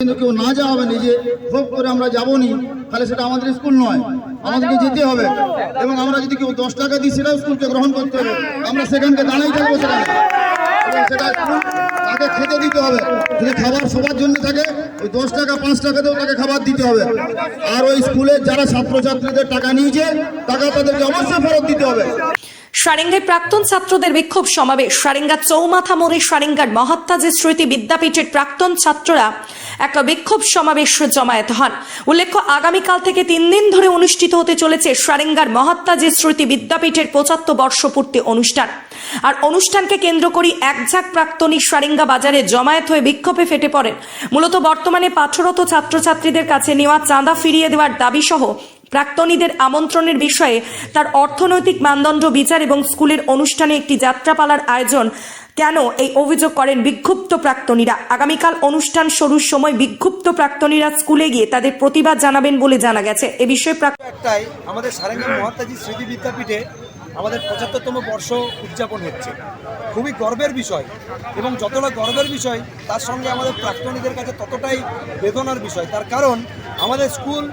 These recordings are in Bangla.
কিন্তু কেউ না যাওয়া হবে, নিজে ভোগ করে আমরা যাবনি, তাহলে সেটা আমাদের স্কুল নয়। আমাদেরকে যেতে হবে। এবং আমরা যদি কেউ দশ টাকা দিই, সেটাও স্কুলকে গ্রহণ করতে হবে। আমরা সেখানকে দাঁড়াই থাকব সেটা তাকে খেতে দিতে হবে। যদি খাবার সবার জন্য থাকে, ওই দশ টাকা, পাঁচ টাকাতেও তাকে খাবার দিতে হবে। আর ওই স্কুলের যারা ছাত্রছাত্রীদের টাকা নিয়েছে, টাকা তাদেরকে অবশ্যই ফেরত দিতে হবে। সারেঙ্গায় প্রাক্তন ছাত্রদের বিক্ষোভ সমাবেশ। সারেঙ্গা চৌমাথা মোড়ে সারেঙ্গার মহাত্মাজি স্মৃতি বিদ্যাপীঠের প্রাক্তন ছাত্ররা এক বিক্ষোভ সমাবেশ জমায়েত হন। উল্লেখ্য, আগামীকাল থেকে তিন দিন ধরে অনুষ্ঠিত হতে চলেছে সারেঙ্গার মহাত্মাজি স্মৃতি বিদ্যাপীঠের পঁচাত্তর বর্ষপূর্তি অনুষ্ঠান। আর অনুষ্ঠানকে কেন্দ্র করি একঝাঁক প্রাক্তনী সারেঙ্গা বাজারে জমায়েত হয়ে বিক্ষোভে ফেটে পড়েন। মূলত বর্তমানে পাঠরত ছাত্রছাত্রীদের কাছে নেওয়া চাঁদা ফিরিয়ে দেওয়ার দাবি সহ প্রাক্তনীদের আমন্ত্রণের বিষয়ে তার অর্থনৈতিক মানদণ্ড, বিচার এবং স্কুলের অনুষ্ঠানে একটি যাত্রাপালার আয়োজন কেন এই অভিযোগ করেন বিক্ষুব্ধ প্রাক্তনীরা? আগামীকাল অনুষ্ঠান শুরুর সময় বিক্ষুব্ধ প্রাক্তনীরা স্কুলে গিয়ে তাদের প্রতিবাদ জানাবেন বলে জানা গেছে। এ বিষয়ে একটাই, আমাদের সারেঙ্গা মহাত্মাজি স্মৃতি বিদ্যাপীঠে আমাদের পঁচাত্তরতম বর্ষ উদযাপন হচ্ছে। খুবই গর্বের বিষয় এবং যতটা গর্বের বিষয়, তার সঙ্গে আমাদের প্রাক্তনীদের কাছে ততটাই বেদনার বিষয়। তার কারণ, আমাদের স্কুল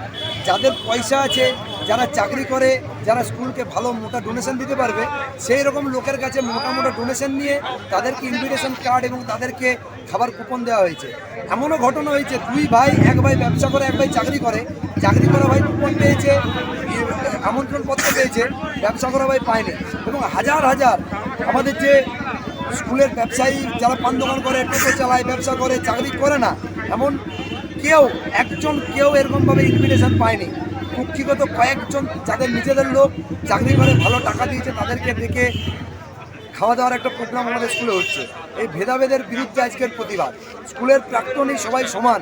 যাদের পয়সা আছে, যারা চাকরি করে, যারা স্কুলকে ভালো মোটা ডোনেশন দিতে পারবে, সেই রকম লোকের কাছে মোটা মোটা ডোনেশন নিয়ে তাদেরকে ইনভিটেশন কার্ড এবং তাদেরকে খাবার কুপন দেওয়া হয়েছে। এমনও ঘটনা হয়েছে, দুই ভাই, এক ভাই ব্যবসা করে, এক ভাই চাকরি করে। চাকরি করা ভাই কুপন পেয়েছে, আমন্ত্রণ পত্র পেয়েছে, ব্যবসা করা ভাই পায়নি। এবং হাজার হাজার আমাদের যে স্কুলের ব্যবসায়ী যারা পান দোকান করে, টোটো চালায়, ব্যবসা করে, চাকরি করে না এমন কেউ একজন কেউ এরকমভাবে ইনভিটেশন পায়নি। কুক্ষিগত কয়েকজন যাদের নিজেদের লোক চাকরি করে ভালো টাকা দিয়েছে তাদেরকে দেখে খাওয়া দাওয়ার একটা প্রোগ্রাম আমাদের স্কুলে হচ্ছে। এই ভেদাভেদের বিরুদ্ধে আজকের প্রতিবাদ। স্কুলের প্রাক্তনই সবাই সমান।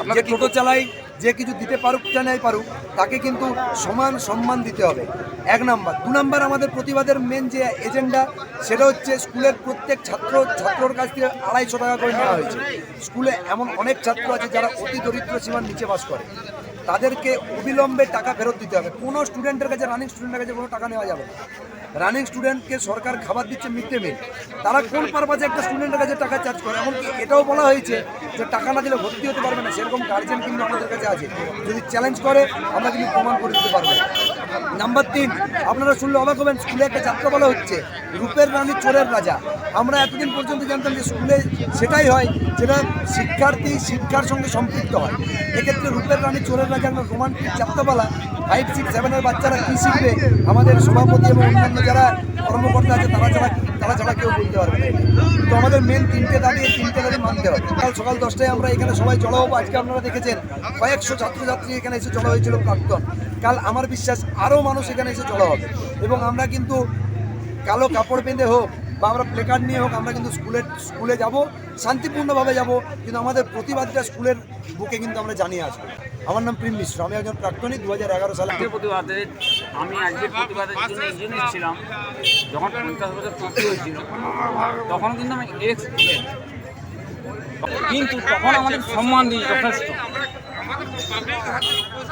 আপনাকে টোটো চালাই যে কিছু দিতে পারুক যা নাই পারুক, তাকে কিন্তু সমান সম্মান দিতে হবে। এক নাম্বার। দু নাম্বার আমাদের প্রতিবাদের মেন যে এজেন্ডা সেটা হচ্ছে স্কুলের প্রত্যেক ছাত্র ছাত্রর কাছ থেকে আড়াইশো টাকা করে নেওয়া হয়েছে। স্কুলে এমন অনেক ছাত্র আছে যারা অতি দরিদ্র সীমার নিচে বাস করে। তাদেরকে অবিলম্বে টাকা ফেরত দিতে হবে। কোনো স্টুডেন্টের কাছে রানিং স্টুডেন্টের কাছে কোনো টাকা নেওয়া যাবে না। রানিং স্টুডেন্টকে সরকার খাবার দিচ্ছে মিড ডে মিল, তারা কোন পারপাজে একটা স্টুডেন্টের কাছে টাকা চার্জ করে? এমনকি এটাও বলা হয়েছে যে টাকা না দিলে ভর্তি হতে পারবে না, সেরকম গার্জেন কিন্তু আমাদের কাছে আছে। যদি চ্যালেঞ্জ করে, আমরা কিন্তু প্রমাণ করে দিতে পারব। নাম্বার তিন, আপনারা শুনলে অবাক হবেন, স্কুলে একটা যাত্রা বলা হচ্ছে, রূপের রানী চোরের রাজা। আমরা এতদিন পর্যন্ত জানতাম যে স্কুলে সেটাই হয় যেটা শিক্ষার্থী শিক্ষার সঙ্গে সম্পৃক্ত হয়। এক্ষেত্রে রূপের রানী চোরের রাজা একটা রোমান্টিক যাত্রাপালা ফাইভ সিক্স সেভেনের বাচ্চারা কী শিখবে? আমাদের সভাপতি এবং অন্যান্য যারা কর্মকর্তা আছে, তারা ছাড়া তারা ছাড়া কেউ বলতে পারবে তো আমাদের মেন তিনটে দাঁড়িয়ে তিনটে দাঁড়িয়ে মানতে হবে। কাল সকাল দশটায় আমরা এখানে সবাই জড়ো হব আজকে আপনারা দেখেছেন কয়েকশো ছাত্রছাত্রী এখানে এসে জড়ো হয়েছিল প্রাক্তন। কাল আমার বিশ্বাস আরও মানুষ এখানে এসে জড়ো হবে। এবং আমরা কিন্তু কালো কাপড় বেঁধে হোক বা আমরা প্লেকার্ড নিয়ে হোক, আমরা কিন্তু স্কুলের স্কুলে যাব, শান্তিপূর্ণভাবে যাব, কিন্তু আমাদের প্রতিবাদটা স্কুলের বুকে কিন্তু আমরা জানিয়ে আসব। আমার নাম প্রিম মিশ্র, আমি একজন প্রাক্তনী দু হাজার এগারো সালে আমি আজকের প্রতিবাদের জন্য ইঞ্জিনিয়ার ছিলাম যখন পঞ্চাশ বছর পূর্তি হয়েছিল, তখন কিন্তু আমি এক্স কিন্তু তখন আমাদের সম্মান দিই যথেষ্ট।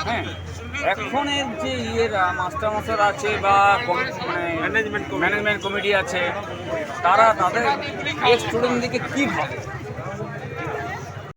হ্যাঁ। এখনের যে ইয়ের মাস্টার মাস্টার আছে বা ম্যানেজমেন্ট ম্যানেজমেন্ট কমিটি আছে তারা তাদের স্টুডেন্টদেরকে কী ভাবে?